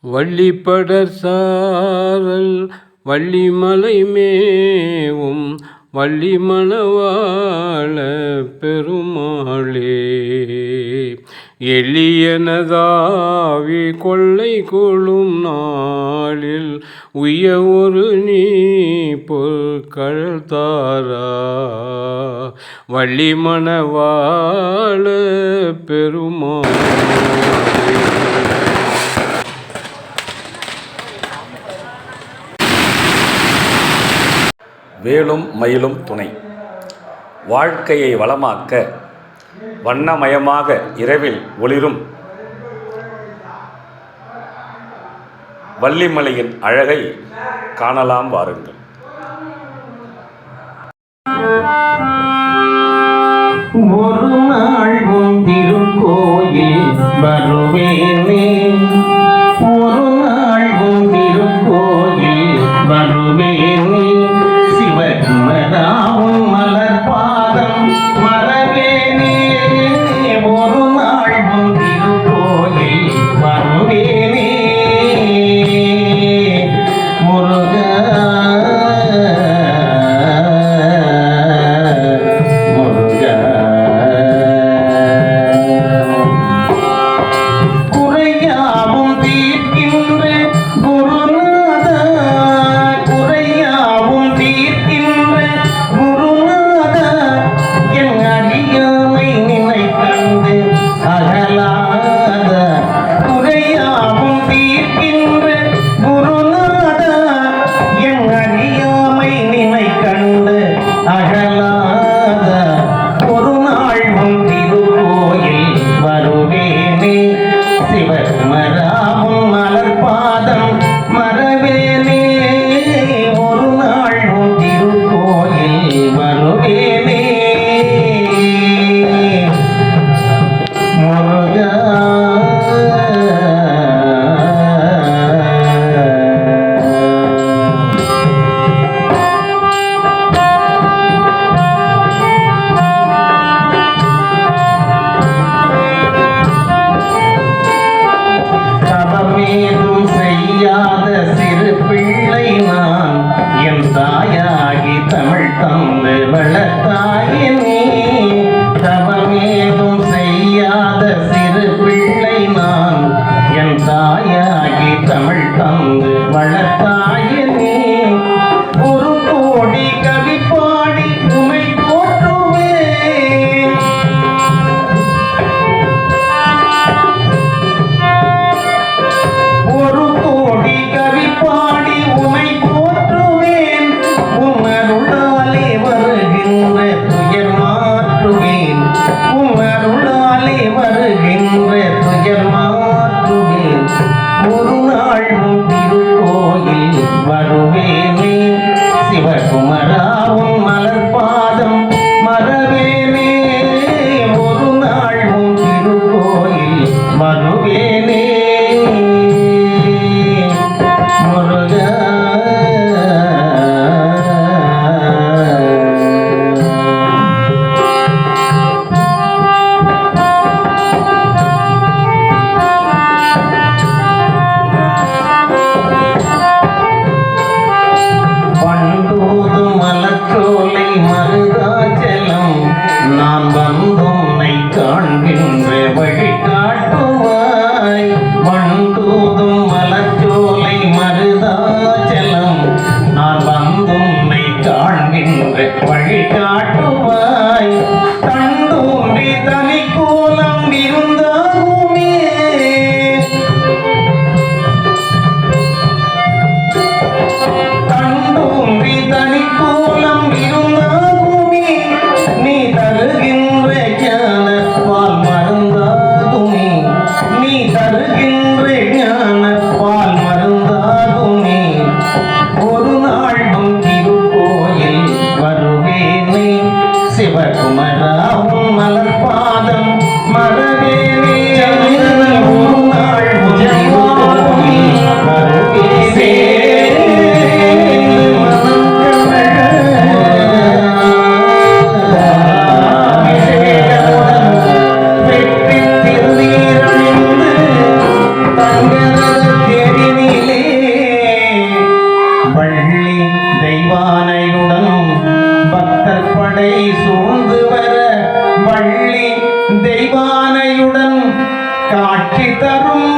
வள்ளிப்படர் சாரல் வள்ளிமலை மேவும் வள்ளி மணவாள பெருமாளே. எளியனதாவி கொள்ளை கொள்ளும் நாளில் உய ஒரு நீ பொற்கள் தாரா வள்ளி மணவாள வேலும் மயிலும் துணை. வாழ்க்கையை வளமாக்க வண்ணமயமாக இரவில் ஒளிரும் வள்ளிமலையின் அழகை காணலாம் வாருங்கள். தமிழ் தந்து வளர்த்தாயின் தெய்வானையுடன் காட்சி தரும்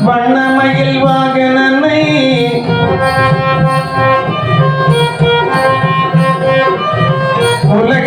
வண்ணமயில் வாகனனை உலக